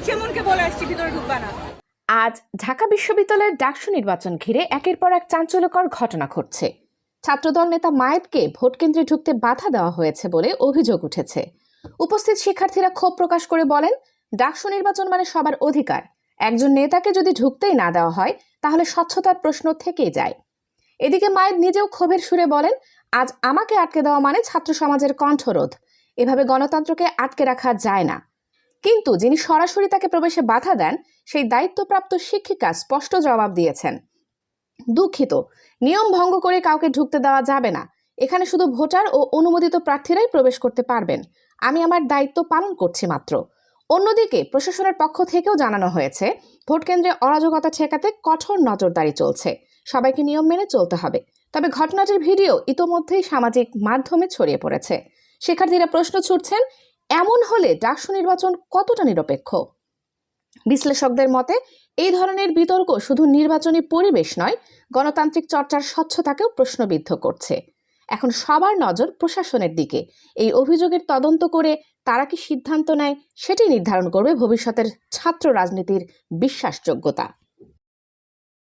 বলে আসছি, ভিতরে ঢুকবা না। আজ ঢাকা বিশ্ববিদ্যালয়ের ডাকসু নির্বাচন ঘিরে একের পর এক চাঞ্চল্যকর ঘটনা ঘটছে। ছাত্রদল নেতা মায়েতকে ভোটকেন্দ্রে ঢুকতে বাধা দেওয়া হয়েছে বলে অভিযোগ উঠেছে। উপস্থিত শিক্ষার্থীরা ক্ষোভ প্রকাশ করে বলেন, ডাকসু নির্বাচন মানে সবার অধিকার। একজন নেতাকে যদি ঢুকতেই না দেওয়া হয়, তাহলে স্বচ্ছতার প্রশ্ন থেকেই যায়। এদিকে মায়ের নিজেও ক্ষোভের সুরে বলেন, আজ আমাকে আটকে দেওয়া মানে ছাত্র সমাজের কণ্ঠরোধ। এভাবে গণতন্ত্রকে আটকে রাখা যায় না। কিন্তু যিনি সরাসরি তাকে প্রবেশে বাধা দেন, সেই দায়িত্বপ্রাপ্ত শিক্ষিকা স্পষ্ট জবাব দিয়েছেন। দুঃখিত, নিয়ম ভঙ্গ করে কাউকে ঢুকতে দেওয়া যাবে না। এখানে শুধু ভোটার ও অনুমোদিত প্রার্থীরাই প্রবেশ করতে পারবেন। আমি আমার দায়িত্ব পালন করছি মাত্র। অন্যদিকে, প্রশাসনের পক্ষ থেকেও জানানো হয়েছে, ভোট কেন্দ্রে অরাজকতা ঠেকাতে কঠোর নজরদারি চলছে। সবাইকে নিয়ম মেনে চলতে হবে। তবে ঘটনাটির ভিডিও ইতোমধ্যেই সামাজিক মাধ্যমে ছড়িয়ে পড়েছে। শিক্ষার্থীরা প্রশ্ন ছুটছেন এমন হলে ডাকসু নির্বাচন কতটা নিরপেক্ষ? বিশ্লেষকদের মতে, এই ধরনের বিতর্ক শুধু নির্বাচনী পরিবেশ নয়, গণতান্ত্রিক চর্চার স্বচ্ছতাকেও প্রশ্নবিদ্ধ করছে। এখন সবার নজর প্রশাসনের দিকে। এই অভিযোগের তদন্ত করে তারা কি সিদ্ধান্ত নেয়, সেটি নির্ধারণ করবে ভবিষ্যতের ছাত্র রাজনীতির বিশ্বাসযোগ্যতা।